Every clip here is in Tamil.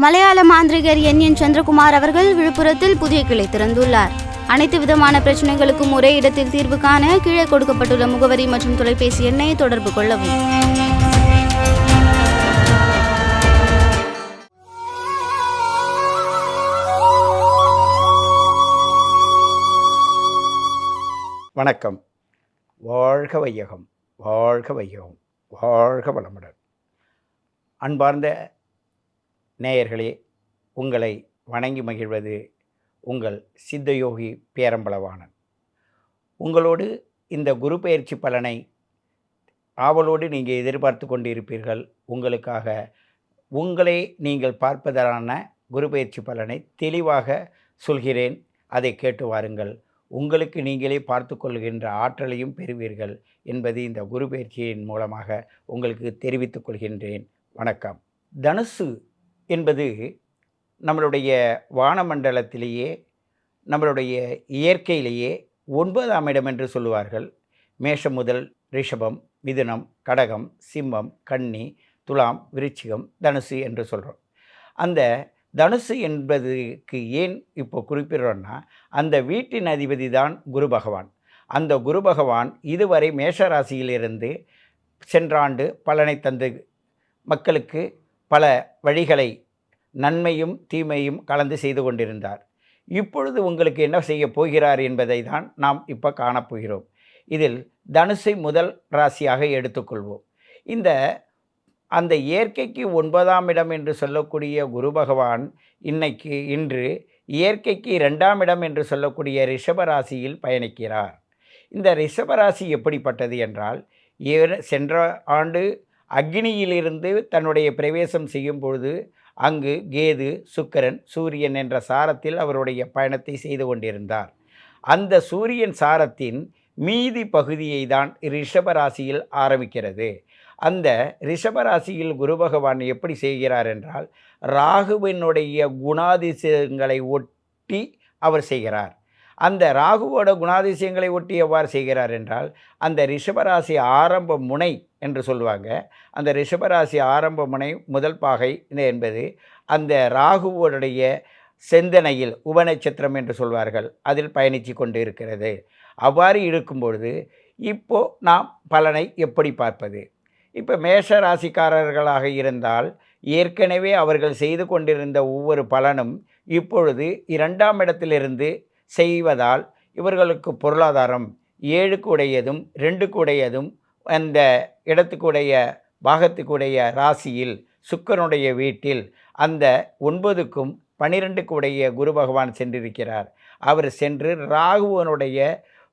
மலையாள மாந்திரிகர் என். என். சந்திரகுமார் அவர்கள் விழுப்புரத்தில் புதிய கிளை திறந்துள்ளார். அனைத்து விதமான பிரச்சனைகளுக்கும் ஒரே இடத்தில் தீர்வு காண கீழே கொடுக்கப்பட்டுள்ள முகவரி மற்றும் தொலைபேசி எண்ணை தொடர்பு கொள்ளவும். வணக்கம். வாழ்க வையகம் வாழ்க வையகம் வாழ்க வளமுடன். அன்பார்ந்த நேயர்களே உங்களை வணங்கி மகிழ்வது உங்கள் சித்தயோகி பேரம்பளவானன் உங்களோடு இந்த குரு பயிற்சி பலனை ஆவலோடு நீங்கள் எதிர்பார்த்து கொண்டிருப்பீர்கள். உங்களுக்காக உங்களை நீங்கள் பார்ப்பதற்கான குரு பயிற்சி பலனை தெளிவாக சொல்கிறேன். அதை கேட்டு வாருங்கள். உங்களுக்கு நீங்களே பார்த்து கொள்கின்ற ஆற்றலையும் பெறுவீர்கள் என்பது இந்த குரு பயிற்சியின் மூலமாக உங்களுக்கு தெரிவித்துக் கொள்கின்றேன். வணக்கம். தனுசு என்பது நம்மளுடைய வானமண்டலத்திலேயே நம்மளுடைய இயற்கையிலேயே ஒன்பதாம் இடம் என்று சொல்லுவார்கள். மேஷம் முதல் ரிஷபம் மிதுனம் கடகம் சிம்மம் கன்னி துலாம் விருச்சிகம் தனுசு என்று சொல்கிறோம் அந்த தனுசு என்பதுக்கு ஏன் இப்போ குறிப்பிடுறோன்னா அந்த வீட்டின் அதிபதி தான் குரு பகவான். அந்த குரு பகவான் இதுவரை மேஷ ராசியிலிருந்து சென்ற ஆண்டு பலனை தந்து மக்களுக்கு பல வழிகளை நன்மையும் தீமையும் கலந்து செய்து கொண்டிருந்தார். இப்பொழுது உங்களுக்கு என்ன செய்ய போகிறார் என்பதை தான் நாம் இப்போ காணப்போகிறோம் இதில் தனுசை முதல் ராசியாக எடுத்துக்கொள்வோம். இந்த அந்த இயற்கைக்கு ஒன்பதாம் இடம் என்று சொல்லக்கூடிய குரு பகவான் இன்னைக்கு இன்று இயற்கைக்கு இரண்டாம் இடம் என்று சொல்லக்கூடிய ரிஷபராசியில் பயணிக்கிறார். இந்த ரிஷபராசி எப்படிப்பட்டது என்றால் ஏ சென்ற ஆண்டு அக்னியிலிருந்து தன்னுடைய பிரவேசம் செய்யும் பொழுது அங்கு கேது சுக்கரன் சூரியன் என்ற சாரத்தில் அவருடைய பயணத்தை செய்து கொண்டிருந்தார். அந்த சூரியன் சாரத்தின் மீதி பகுதியை தான் ரிஷபராசியில் ஆரம்பிக்கிறது. அந்த ரிஷபராசியில் குரு பகவான் எப்படி செய்கிறார் என்றால் ராகுவினுடைய குணாதிசயங்களை ஒட்டி அவர் செய்கிறார். அந்த ராகுவோட குணாதிசயங்களை ஒட்டி எவ்வாறு செய்கிறார் என்றால் அந்த ரிஷபராசி ஆரம்ப முனை என்று சொல்லுவாங்க. அந்த ரிஷபராசி ஆரம்ப முனை முதல் பாகை என்பது அந்த ராகுவோடைய செந்தனையில் உபநட்சத்திரம் என்று சொல்வார்கள். அதில் பயணித்து கொண்டு இருக்கிறது. அவ்வாறு இருக்கும் பொழுது இப்போ நாம் பலனை எப்படி பார்ப்பது? இப்போ மேஷ ராசிக்காரர்களாக இருந்தால் ஏற்கனவே அவர்கள் செய்து கொண்டிருந்த ஒவ்வொரு பலனும் இப்பொழுது இரண்டாம் இடத்திலிருந்து செய்வதால் இவர்களுக்கு பொருளாதாரம் ஏழுக்கு உடையதும் ரெண்டுக்கு உடையதும் அந்த இடத்துக்குடைய பாகத்துக்குடைய ராசியில் சுக்கரனுடைய வீட்டில் அந்த ஒன்பதுக்கும் பனிரெண்டுக்கு உடைய குரு பகவான் சென்றிருக்கிறார். அவர் சென்று ராகுவனுடைய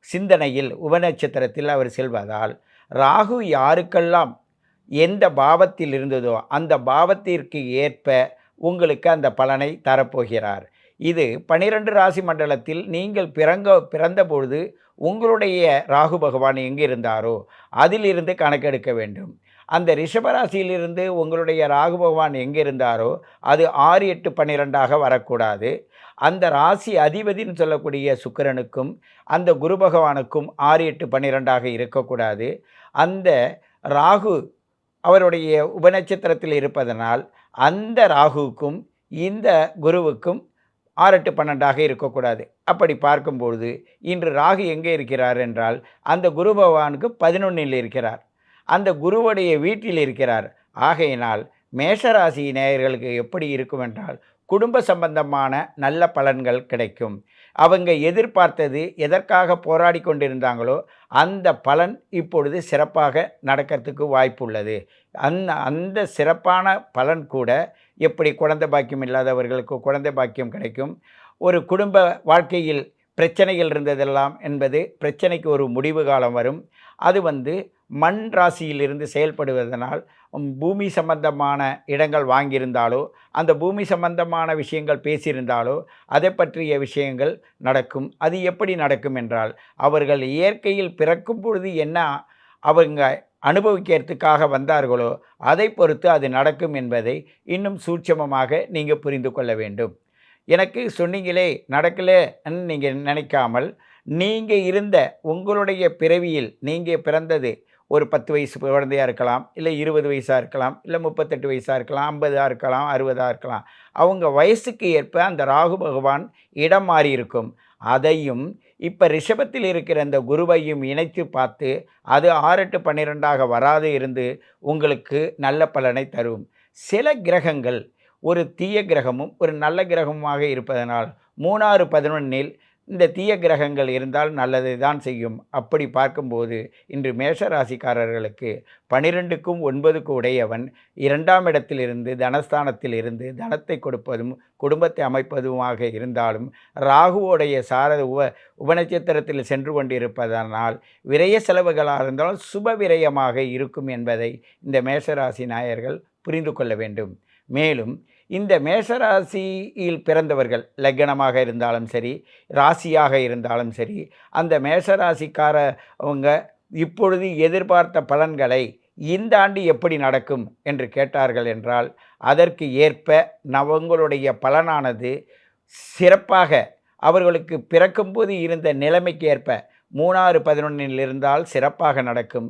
சிந்தனையில் உபநட்சத்திரத்தில் அவர் செல்வதால் ராகு யாருக்கெல்லாம் எந்த பாவத்தில் இருந்ததோ அந்த பாவத்திற்கு ஏற்ப உங்களுக்கு அந்த பலனை தரப்போகிறார். இது பனிரெண்டு ராசி மண்டலத்தில் நீங்கள் பிறங்க பிறந்தபொழுது உங்களுடைய ராகு பகவான் எங்கே இருந்தாரோ அதிலிருந்து கணக்கெடுக்க வேண்டும். அந்த ரிஷபராசியிலிருந்து உங்களுடைய ராகு பகவான் எங்கே இருந்தாரோ அது ஆறு எட்டு பன்னிரெண்டாக வரக்கூடாது. அந்த ராசி அதிபதின்னு சொல்லக்கூடிய சுக்கிரனுக்கும் அந்த குரு பகவானுக்கும் ஆறு எட்டு பன்னிரெண்டாக இருக்கக்கூடாது. அந்த ராகு அவருடைய உபநட்சத்திரத்தில் இருப்பதனால் அந்த ராகுவுக்கும் இந்த குருவுக்கும் ஆறு எட்டு பன்னெண்டாக இருக்கக்கூடாது. அப்படி பார்க்கும்பொழுது இன்று ராகு எங்கே இருக்கிறார் என்றால் அந்த குரு பகவானுக்கு பதினொன்றில் இருக்கிறார். அந்த குருவுடைய வீட்டில் இருக்கிறார். ஆகையினால் மேஷராசி நேயர்களுக்கு எப்படி இருக்கும் என்றால் குடும்ப சம்பந்தமான நல்ல பலன்கள் கிடைக்கும். அவங்க எதிர்பார்த்தது எதற்காக போராடி கொண்டிருந்தாங்களோ அந்த பலன் இப்பொழுது சிறப்பாக நடக்கிறதுக்கு வாய்ப்புள்ளது. அந்த அந்த சிறப்பான பலன் கூட எப்படி குழந்தை பாக்கியம் இல்லாதவர்களுக்கு குழந்தை பாக்கியம் கிடைக்கும்? ஒரு குடும்ப வாழ்க்கையில் பிரச்சனைகள் இருந்ததெல்லாம் என்பது பிரச்சனைக்கு ஒரு முடிவு காலம் வரும். அது வந்து மண் ராசியிலிருந்து செயல்படுவதனால் பூமி சம்பந்தமான இடங்கள் வாங்கியிருந்தாலோ அந்த பூமி சம்பந்தமான விஷயங்கள் பேசியிருந்தாலோ அதை பற்றிய விஷயங்கள் நடக்கும். அது எப்படி நடக்கும் என்றால் அவர்கள் இயற்கையில் பிறக்கும் பொழுது என்ன அவங்க அனுபவிக்கிறதுக்காக வந்தார்களோ அதை பொறுத்து அது நடக்கும் என்பதை இன்னும் சூட்சமமாக நீங்கள் புரிந்து கொள்ள வேண்டும். எனக்கு சொன்னீங்களே நடக்கலைன்னு நீங்கள் நினைக்காமல் நீங்கள் இருந்த உங்களுடைய பிறவியில் நீங்கள் பிறந்தது ஒரு பத்து வயசு குழந்தையாக இருக்கலாம் இல்லை இருபது வயசாக இருக்கலாம் இல்லை முப்பத்தெட்டு வயசாக இருக்கலாம் ஐம்பதாக இருக்கலாம் அறுபதாக இருக்கலாம். அவங்க வயசுக்கு ஏற்ப அந்த ராகு பகவான் இடம் மாறி இருக்கும் அதையும் இப்போ ரிஷபத்தில் இருக்கிற அந்த குருவையும் இணைத்து பார்த்து அது ஆறு எட்டு பன்னிரெண்டாக வராது இருந்து உங்களுக்கு நல்ல பலனை தரும். சில கிரகங்கள் ஒரு தீய கிரகமும் ஒரு நல்ல கிரகமுமாக இருப்பதனால் மூணாறு பதினொன்னில் இந்த தீய கிரகங்கள் இருந்தால் நல்லதை தான் செய்யும். அப்படி பார்க்கும்போது இன்று மேஷராசிக்காரர்களுக்கு பனிரெண்டுக்கும் ஒன்பதுக்கு உடையவன் இரண்டாம் இடத்திலிருந்து தனஸ்தானத்தில் இருந்து தனத்தை கொடுப்பதும் குடும்பத்தை அமைப்பதுமாக இருந்தாலும் ராகுவோடைய சாரத உப உபநட்சத்திரத்தில் சென்று கொண்டிருப்பதனால் விரய செலவுகளாக இருந்தாலும் சுப விரயமாக இருக்கும் என்பதை இந்த மேஷராசி நாயர்கள் புரிந்து கொள்ள வேண்டும். மேலும் இந்த மேஷராசியில் பிறந்தவர்கள் லக்னமாக இருந்தாலும் சரி ராசியாக இருந்தாலும் சரி அந்த மேஷராசிக்காரவங்க இப்பொழுது எதிர்பார்த்த பலன்களை இந்த ஆண்டு எப்படி நடக்கும் என்று கேட்டார்கள் என்றால் அதற்கு ஏற்ப நவங்களுடைய பலனானது சிறப்பாக அவர்களுக்கு பிறக்கும்போது இருந்த நிலைமைக்கு ஏற்ப மூணாறு பதினொன்றில் இருந்தால் சிறப்பாக நடக்கும்.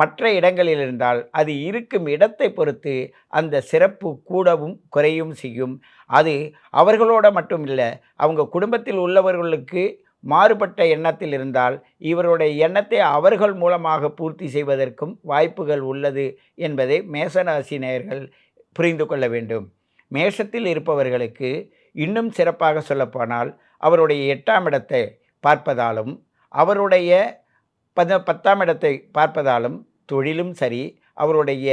மற்ற இடங்களில் இருந்தால் அது இருக்கும் இடத்தை பொறுத்து அந்த சிறப்பு கூடவும் குறையும் செய்யும். அது அவர்களோட மட்டும் இல்லை அவங்க குடும்பத்தில் உள்ளவர்களுக்கு மாறுபட்ட எண்ணத்தில் இருந்தால் இவருடைய எண்ணத்தை அவர்கள் மூலமாக பூர்த்தி செய்வதற்கும் வாய்ப்புகள் உள்ளது என்பதை மேசராசி நேயர்கள் புரிந்து கொள்ள வேண்டும். மேஷத்தில் இருப்பவர்களுக்கு இன்னும் சிறப்பாக சொல்லப்போனால் அவருடைய எட்டாம் இடத்தை பார்ப்பதாலும் அவருடைய பத பத்தாம் இடத்தை பார்ப்பதாலும் தொழிலும் சரி அவருடைய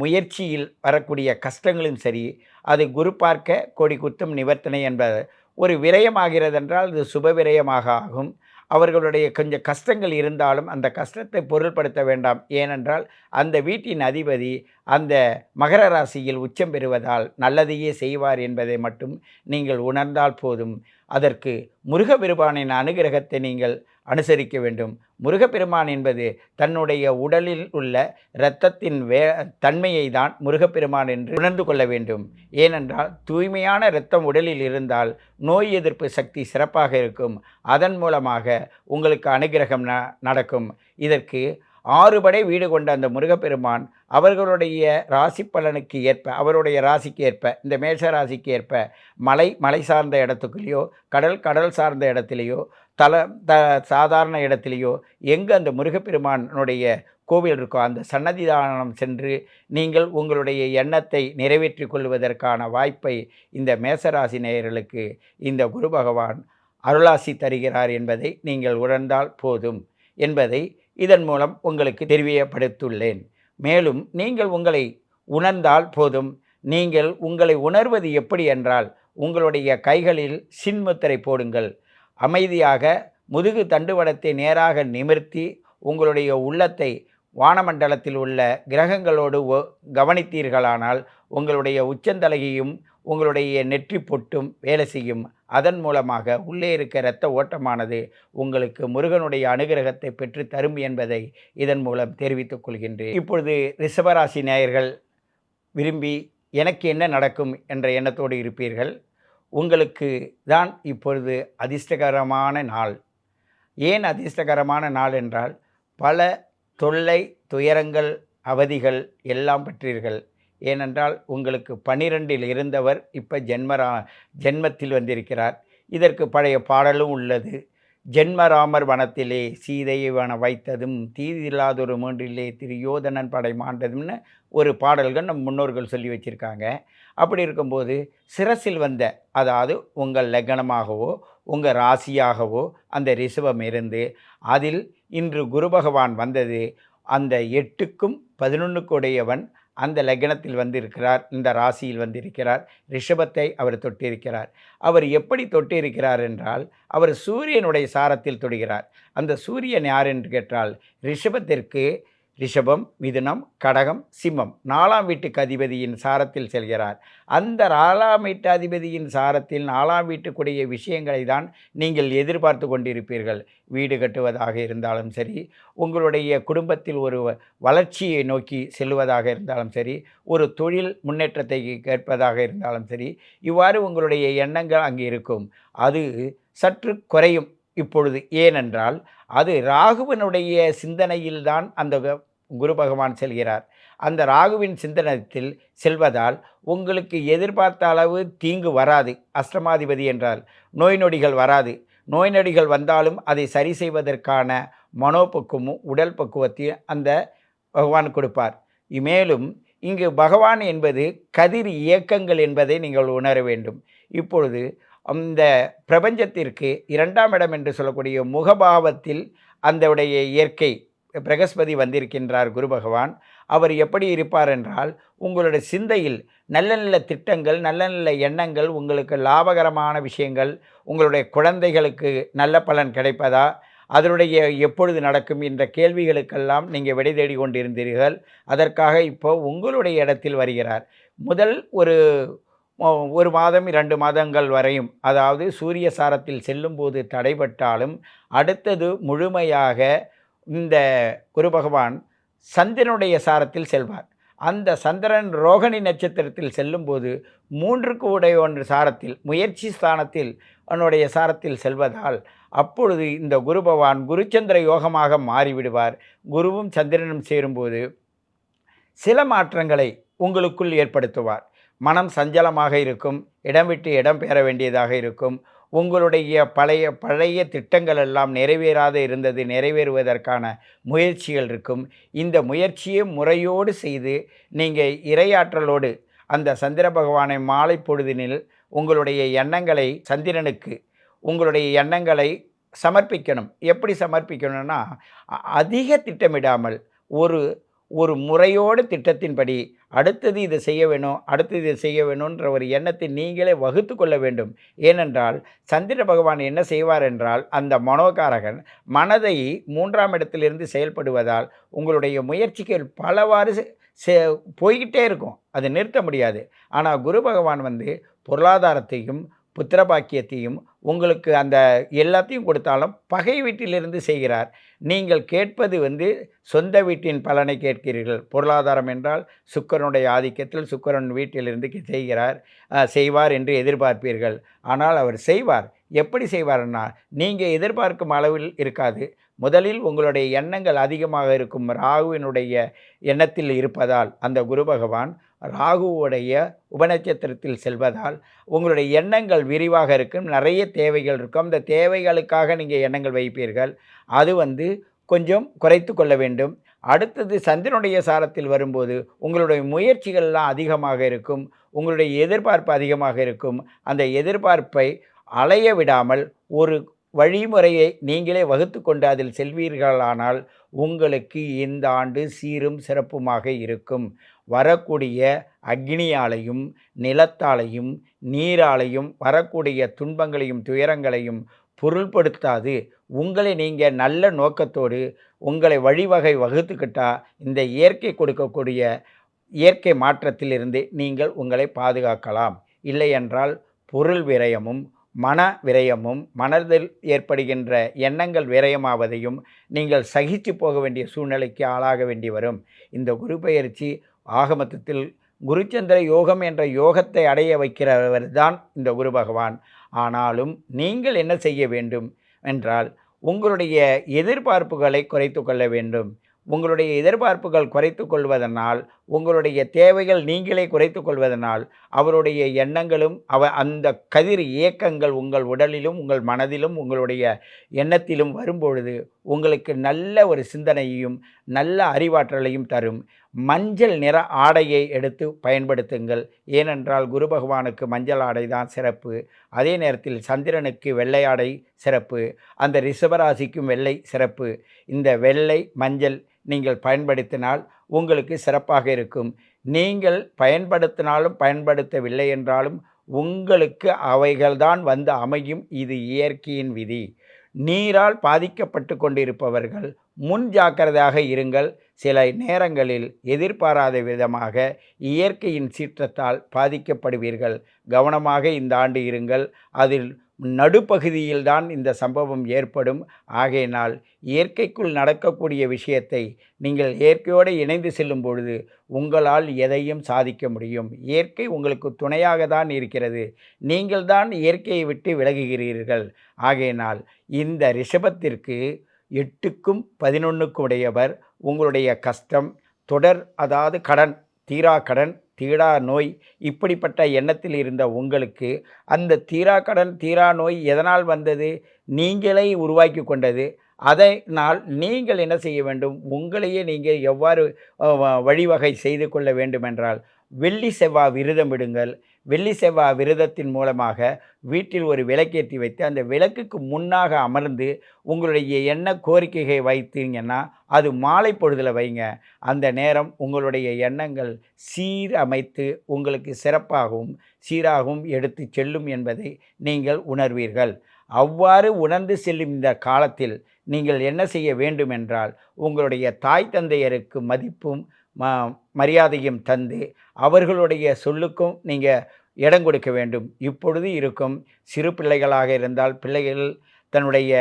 முயற்சியில் வரக்கூடிய கஷ்டங்களும் சரி அது குரு பார்க்க கோடி குத்தம் நிவர்த்தனை என்பது ஒரு விரயமாகிறது என்றால் அது சுப விரயமாக ஆகும். அவர்களுடைய கொஞ்சம் கஷ்டங்கள் இருந்தாலும் அந்த கஷ்டத்தை பொருள்படுத்த வேண்டாம். ஏனென்றால் அந்த வீட்டின் அதிபதி அந்த மகர ராசியில் உச்சம் பெறுவதால் நல்லதையே செய்வார் என்பதை மட்டும் நீங்கள் உணர்ந்தால் போதும். அதற்கு முருகப்பெருமானின் அனுகிரகத்தை நீங்கள் அனுசரிக்க வேண்டும். முருகப்பெருமான் என்பது தன்னுடைய உடலில் உள்ள இரத்தத்தின் வே தன்மையை தான் முருகப்பெருமான் என்று உணர்ந்து கொள்ள வேண்டும். ஏனென்றால் தூய்மையான இரத்தம் உடலில் இருந்தால் நோய் எதிர்ப்பு சக்தி சிறப்பாக இருக்கும். அதன் மூலமாக உங்களுக்கு அனுகிரகம் ந நடக்கும். இதற்கு ஆறுபடை வீடு கொண்ட அந்த முருகப்பெருமான் அவர்களுடைய ராசி பலனுக்கு ஏற்ப அவருடைய ராசிக்கு ஏற்ப இந்த மேஷ ராசிக்கு ஏற்ப மலை மலை சார்ந்த இடத்துக்குள்ளேயோ கடல் கடல் சார்ந்த இடத்துலையோ தல த சாதாரண இடத்துலையோ எங்கே அந்த முருகப்பெருமானுடைய கோவில் இருக்கோ அந்த சன்னதிதானம் சென்று நீங்கள் உங்களுடைய எண்ணத்தை நிறைவேற்றி கொள்வதற்கான வாய்ப்பை இந்த மேசராசி நேயர்களுக்கு இந்த குரு பகவான் அருளாசி தருகிறார் என்பதை நீங்கள் உணர்ந்தால் போதும் என்பதை இதன் மூலம் உங்களுக்கு தெரியப்படுத்துள்ளேன் மேலும் நீங்கள் உங்களை உணர்ந்தால் போதும். நீங்கள் உங்களை உணர்வது எப்படி என்றால் உங்களுடைய கைகளில் சின்முத்திரை போடுங்கள். அமைதியாக முதுகு தண்டுவடத்தை நேராக நிமிர்த்தி உங்களுடைய உள்ளத்தை வானமண்டலத்தில் உள்ள கிரகங்களோடு கவனித்தீர்களானால் உங்களுடைய உச்சந்தலையையும் உங்களுடைய நெற்றி பொட்டும் வேலை செய்யும். அதன் மூலமாக உள்ளே இருக்க இரத்த ஓட்டமானது உங்களுக்கு முருகனுடைய அனுகிரகத்தை பெற்று தரும் என்பதை இதன் மூலம் தெரிவித்துக் கொள்கின்றேன். இப்பொழுது ரிஷபராசி நேயர்கள் விரும்பி எனக்கு என்ன நடக்கும் என்ற எண்ணத்தோடு இருப்பீர்கள். உங்களுக்கு தான் இப்பொழுது அதிர்ஷ்டகரமான நாள். ஏன் அதிர்ஷ்டகரமான நாள் என்றால் பல தொல்லை துயரங்கள் அவதிகள் எல்லாம் பெற்றீர்கள். ஏனென்றால் உங்களுக்கு பன்னிரெண்டில் இருந்தவர் இப்போ ஜென்மரா ஜென்மத்தில் வந்திருக்கிறார். இதற்கு பழைய பாடலும் உள்ளது. ஜென்மராமர் வனத்திலே சீதையை வன வைத்ததும் தீதில்லாதொரு மூன்றிலே திரியோதனன் படை மாண்டதும்னு ஒரு பாடல்கள் நம் முன்னோர்கள் சொல்லி வச்சுருக்காங்க. அப்படி இருக்கும்போது சிரசில் வந்த அதாவது உங்கள் லக்னமாகவோ உங்கள் ராசியாகவோ அந்த ரிஷபம் இருந்து அதில் இன்று குரு பகவான் வந்தது அந்த எட்டுக்கும் பதினொன்றுக்குடையவன் அந்த லக்னத்தில் வந்திருக்கிறார் இந்த ராசியில் வந்திருக்கிறார் ரிஷபத்தை அவர் தொட்டிருக்கிறார். அவர் எப்படி தொட்டிருக்கிறார் என்றால் அவர் சூரியனுடைய சாரத்தில் தொடுகிறார். அந்த சூரியன் யார் என்று கேட்டால் ரிஷபத்திற்கு ரிஷபம் மிதுனம் கடகம் சிம்மம். நாலாம் வீட்டுக்கு அதிபதியின் சாரத்தில் செல்கிறார். அந்த நாலாம் வீட்டு அதிபதியின் சாரத்தில் நாலாம் வீட்டுக்குடைய விஷயங்களை தான் நீங்கள் எதிர்பார்த்து கொண்டிருப்பீர்கள். வீடு கட்டுவதாக இருந்தாலும் சரி உங்களுடைய குடும்பத்தில் ஒரு வ- வளர்ச்சியை நோக்கி செல்வதாக இருந்தாலும் சரி ஒரு தொழில் முன்னேற்றத்தை கேட்பதாக இருந்தாலும் சரி இவ்வாறு உங்களுடைய எண்ணங்கள் அங்கே இருக்கும். அது சற்று குறையும். இப்பொழுது ஏனென்றால் அது ராகுவனுடைய சிந்தனையில்தான் அந்த குரு பகவான் செல்கிறார். அந்த ராகுவின் சிந்தனத்தில் செல்வதால் உங்களுக்கு எதிர்பார்த்த அளவு தீங்கு வராது. அஷ்டமாதிபதி என்றால் நோய் நொடிகள் வராது. நோய் நொடிகள் வந்தாலும் அதை சரி செய்வதற்கான மனோபக்குவமும் உடல் பக்குவத்தையும் அந்த பகவான் கொடுப்பார். மேலும் இங்கு பகவான் என்பது கதிர் இயக்கங்கள் என்பதை நீங்கள் உணர வேண்டும். இப்பொழுது அந்த பிரபஞ்சத்திற்கு இரண்டாம் இடம் என்று சொல்லக்கூடிய முகபாவத்தில் அந்த உடைய இயற்கை பிரகஸ்பதி வந்திருக்கின்றார் குரு பகவான். அவர் எப்படி இருப்பார் என்றால் உங்களுடைய சிந்தையில் நல்ல நல்ல திட்டங்கள் நல்ல நல்ல எண்ணங்கள் உங்களுக்கு லாபகரமான விஷயங்கள் உங்களுடைய குழந்தைகளுக்கு நல்ல பலன் கிடைப்பதா அதனுடைய எப்பொழுது நடக்கும் என்ற கேள்விகளுக்கெல்லாம் நீங்கள் விடை தேடி கொண்டிருந்தீர்கள். அதற்காக இப்போ உங்களுடைய இடத்தில் வருகிறார். முதல் ஒரு ஒரு மாதம் இரண்டு மாதங்கள் வரையும். அதாவது சூரிய சாரத்தில் செல்லும்போது தடைபட்டாலும் அடுத்தது முழுமையாக இந்த குரு பகவான் சந்திரனுடைய சாரத்தில் செல்வார். அந்த சந்திரன் ரோகிணி நட்சத்திரத்தில் செல்லும்போது மூன்றுக்கு உடைய ஒன்று சாரத்தில் முயற்சி ஸ்தானத்தில் அவனுடைய சாரத்தில் செல்வதால் அப்பொழுது இந்த குரு பகவான் குருச்சந்திர யோகமாக மாறிவிடுவார். குருவும் சந்திரனும் சேரும்போது சில மாற்றங்களை உங்களுக்குள் ஏற்படுத்துவார். மனம் சஞ்சலமாக இருக்கும் இடம் விட்டு இடம் பெற வேண்டியதாக இருக்கும். உங்களுடைய பழைய பழைய திட்டங்கள் எல்லாம் நிறைவேறாத இருந்தது நிறைவேறுவதற்கான முயற்சிகள் இருக்கும். இந்த முயற்சியை முறையோடு செய்து நீங்கள் இரையாற்றலோடு அந்த சந்திர பகவானை மாலை பொழுதினில் உங்களுடைய எண்ணங்களை சந்திரனுக்கு உங்களுடைய எண்ணங்களை சமர்ப்பிக்கணும். எப்படி சமர்ப்பிக்கணும்னா அதிக திட்டமிடாமல் ஒரு ஒரு முறையோடு திட்டத்தின்படி அடுத்தது இதை செய்ய வேணும் அடுத்தது இதை செய்ய வேணுன்ற ஒரு எண்ணத்தை நீங்களே வகுத்து கொள்ள வேண்டும். ஏனென்றால் சந்திர பகவான் என்ன செய்வார் என்றால் அந்த மனோகாரகன் மனதை மூன்றாம் இடத்திலிருந்து செயல்படுவதால் உங்களுடைய முயற்சிகள் பலவாறு செ- போய்கிட்டே இருக்கும். அது நிறுத்த முடியாது. ஆனால் குரு பகவான் வந்து பொருளாதாரத்தையும் புத்திர பாக்கியத்தையும் உங்களுக்கு அந்த எல்லாத்தையும் கொடுத்தாலும் பகை வீட்டிலிருந்து செய்கிறார். நீங்கள் கேட்பது வந்து சொந்த வீட்டின் பலனை கேட்கிறீர்கள். பொருளாதாரம் என்றால் சுக்கரனுடைய ஆதிக்கத்தில் சுக்கரன் வீட்டிலிருந்து செய்கிறார். செய்வார் என்று எதிர்பார்ப்பீர்கள். ஆனால் அவர் செய்வார். எப்படி செய்வார்னா நீங்கள் எதிர்பார்க்கும் அளவில் இருக்காது. முதலில் உங்களுடைய எண்ணங்கள் அதிகமாக இருக்கும் ராகுவினுடைய எண்ணத்தில் இருப்பதால் அந்த குரு பகவான் ராகுவுடைய உபநட்சத்திரத்தில் செல்வதால் உங்களுடைய எண்ணங்கள் விரிவாக இருக்கும். நிறைய தேவைகள் இருக்கும். அந்த தேவைகளுக்காக நீங்கள் எண்ணங்கள் வைப்பீர்கள். அது வந்து கொஞ்சம் குறைத்து கொள்ள வேண்டும். அடுத்தது சந்திரனுடைய சாரத்தில் வரும்போது உங்களுடைய முயற்சிகள்லாம் அதிகமாக இருக்கும். உங்களுடைய எதிர்பார்ப்பு அதிகமாக இருக்கும். அந்த எதிர்பார்ப்பை அலைய விடாமல் ஒரு வழிமுறையை நீங்களே வகுத்து கொண்டு அதில் செல்வீர்களானால் உங்களுக்கு இந்த ஆண்டு சீரும் சிறப்புமாக இருக்கும். வரக்கூடிய அக்னியாலையும் நிலத்தாலையும் நீராலையும் வரக்கூடிய துன்பங்களையும் துயரங்களையும் பொருள்படுத்தாது. உங்களை நீங்கள் நல்ல நோக்கத்தோடு உங்களை வழிவகை வகுத்துக்கிட்டால் இந்த இயற்கை கொடுக்கக்கூடிய இயற்கை மாற்றத்திலிருந்து நீங்கள் உங்களை பாதுகாக்கலாம். இல்லையென்றால் பொருள் விரயமும் மன விரயமும் மனதில் ஏற்படுகின்ற எண்ணங்கள் விரயமாவதையும் நீங்கள் சகித்து போக வேண்டிய சூழ்நிலைக்கு ஆளாக வேண்டி வரும். இந்த குரு பயிற்சி ஆகமத்தத்தில் குருச்சந்திர யோகம் என்ற யோகத்தை அடைய வைக்கிறவர் தான் இந்த குரு பகவான். ஆனாலும் நீங்கள் என்ன செய்ய வேண்டும்? என்றால் உங்களுடைய எதிர்பார்ப்புகளை குறைத்து கொள்ள வேண்டும். உங்களுடைய எதிர்பார்ப்புகள் குறைத்து கொள்வதனால் உங்களுடைய தேவைகள் நீங்களே குறைத்து கொள்வதனால் அவருடைய எண்ணங்களும் அவ அந்த கதிர் இயக்கங்கள் உங்கள் உடலிலும் உங்கள் மனதிலும் உங்களுடைய எண்ணத்திலும் வரும்பொழுது உங்களுக்கு நல்ல ஒரு சிந்தனையையும் நல்ல அறிவாற்றலையும் தரும். மஞ்சள் நிற ஆடையை எடுத்து பயன்படுத்துங்கள். ஏனென்றால் குரு பகவானுக்கு மஞ்சள் ஆடை தான் சிறப்பு. அதே நேரத்தில் சந்திரனுக்கு வெள்ளை ஆடை சிறப்பு. அந்த ரிஷபராசிக்கும் வெள்ளை சிறப்பு. இந்த வெள்ளை மஞ்சள் நீங்கள் பயன்படுத்தினால் உங்களுக்கு சிறப்பாக இருக்கும். நீங்கள் பயன்படுத்தினாலும் பயன்படுத்தவில்லை என்றாலும் உங்களுக்கு அவைகள்தான் வந்து அமையும். இது இயற்கையின் விதி. நீரால் பாதிக்கப்பட்டு கொண்டிருப்பவர்கள் முன் ஜாக்கிரதையாக இருங்கள். சில நேரங்களில் எதிர்பாராத விதமாக இயற்கையின் சீற்றத்தால் பாதிக்கப்படுவீர்கள். கவனமாக இந்த ஆண்டு இருங்கள். அதில் நடுப்பகுதியில்தான் இந்த சம்பவம் ஏற்படும். ஆகையினால் இயற்கைக்குள் நடக்கக்கூடிய விஷயத்தை நீங்கள் இயற்கையோடு இணைந்து செல்லும் பொழுது உங்களால் எதையும் சாதிக்க முடியும். இயற்கை உங்களுக்கு துணையாக தான் இருக்கிறது. நீங்கள் தான் இயற்கையை விட்டு விலகுகிறீர்கள். ஆகையினால் இந்த ரிஷபத்திற்கு எட்டுக்கும் பதினொன்றுக்கும் உடையவர் உங்களுடைய கஷ்டம் தொடர் அதாவது கடன் தீரா கடன் தீரா நோய் இப்படிப்பட்ட எண்ணத்தில் இருந்த உங்களுக்கு அந்த தீரா கடன் தீரா நோய் எதனால் வந்தது? நீங்களே உருவாக்கி கொண்டது. அதனால் நீங்கள் என்ன செய்ய வேண்டும்? உங்களையே நீங்கள் எவ்வாறு வழிவகை செய்து கொள்ள வேண்டுமென்றால் வெள்ளி செவ்வாய் விரதம் விடுங்கள் வெள்ளி செவ்வாய் விரதத்தின் மூலமாக வீட்டில் ஒரு விளக்கேற்றி வைத்து அந்த விளக்குக்கு முன்னாக அமர்ந்து உங்களுடைய எண்ண கோரிக்கையை வைத்தீங்கன்னா அது மாலை பொழுதில் வைங்க. அந்த நேரம் உங்களுடைய எண்ணங்கள் சீரமைத்து உங்களுக்கு சிறப்பாகவும் சீராகவும் எடுத்து செல்லும் என்பதை நீங்கள் உணர்வீர்கள். அவ்வாறு உணர்ந்து செல்லும் இந்த காலத்தில் நீங்கள் என்ன செய்ய வேண்டும் என்றால் உங்களுடைய தாய் தந்தையருக்கு மதிப்பும் மரியாதையும் தந்து அவர்களுடைய சொல்லுக்கும் நீங்கள் இடம் கொடுக்க வேண்டும். இப்பொழுது இருக்கும் சிறு பிள்ளைகளாக இருந்தால் பிள்ளைகள் தன்னுடைய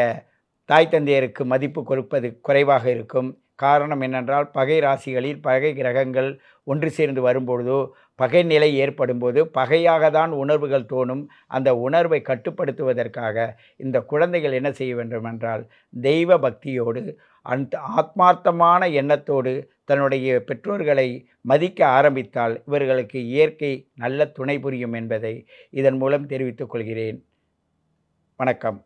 தாய் தந்தையருக்கு மதிப்பு கொடுப்பது குறைவாக இருக்கும். காரணம் என்னென்றால் பகை ராசிகளில் பகை கிரகங்கள் ஒன்று சேர்ந்து வரும்பொழுதோ பகை நிலை ஏற்படும் போது பகையாக தான் உணர்வுகள் தோணும். அந்த உணர்வை கட்டுப்படுத்துவதற்காக இந்த குழந்தைகள் என்ன செய்ய வேண்டும் என்றால் தெய்வ பக்தியோடு அந்த ஆத்மார்த்தமான எண்ணத்தோடு தன்னுடைய பெற்றோர்களை மதிக்க ஆரம்பித்தால் இவர்களுக்கு இயற்கை நல்ல துணை புரியும் என்பதை இதன் மூலம் தெரிவித்துக் கொள்கிறேன். வணக்கம்.